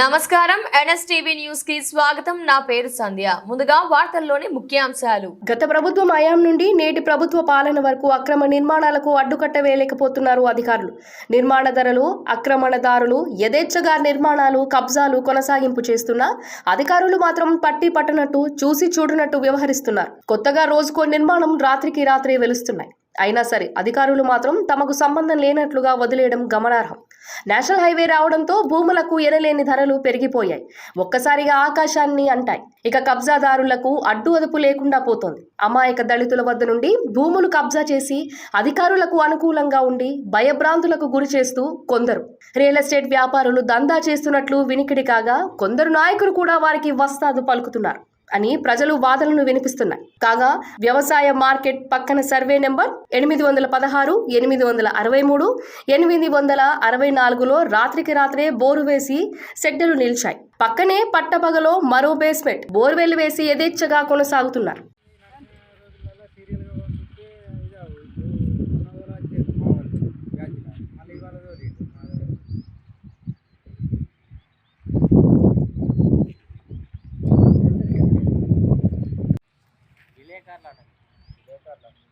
నమస్కారం. ఎన్ఎస్టీవీ న్యూస్కి స్వాగతం. నా పేరు సంధ్య. ముందుగా వార్తల్లోని ముఖ్యాంశాలు. గత ప్రభుత్వం హయాం నుండి నేటి ప్రభుత్వ పాలన వరకు అక్రమ నిర్మాణాలకు అడ్డుకట్ట వేయలేకపోతున్నారు అధికారులు. నిర్మాణ ధరలు అక్రమణదారులు యథేచ్ఛగా నిర్మాణాలు కబ్జాలు కొనసాగింపు చేస్తున్నా అధికారులు మాత్రం పట్టి పట్టనట్టు చూసి చూడనట్టు వ్యవహరిస్తున్నారు. కొత్తగా రోజుకో నిర్మాణం రాత్రికి రాత్రే వెలుస్తున్నాయి. అయినా సరే అధికారులు మాత్రం తమకు సంబంధం లేనట్లుగా వదిలేయడం గమనార్హం. నేషనల్ హైవే రావడంతో భూములకు ఎనలేని ధరలు పెరిగిపోయాయి. ఒక్కసారిగా ఆకాశాన్ని అంటాయి. ఇక కబ్జాదారులకు అడ్డు అదుపు లేకుండా పోతోంది. అమాయక దళితుల వద్ద నుండి భూములు కబ్జా చేసి అధికారులకు అనుకూలంగా ఉండి భయభ్రాంతులకు గురి చేస్తూ కొందరు. రియల్ ఎస్టేట్ వ్యాపారులు దందా చేస్తున్నట్లు వినికిడి కాగా కొందరు నాయకులు కూడా వారికి వస్తాదు పలుకుతున్నారు. అని ప్రజలు వాదనలు వినిపిస్తున్నాయి. కాగా వ్యవసాయ మార్కెట్ పక్కన సర్వే నెంబర్ ఎనిమిది వందల పదహారు ఎనిమిది వందల అరవై మూడు ఎనిమిది వందల అరవై నాలుగులో రాత్రికి రాత్రే బోరు వేసి సెడ్డలు నిలిచాయి. పక్కనే పట్టపగలో మరో బేస్మెంట్ బోర్వెల్ వేసి యథేచ్ఛగా కొనసాగుతున్నారు. चार लाख बेकार लाख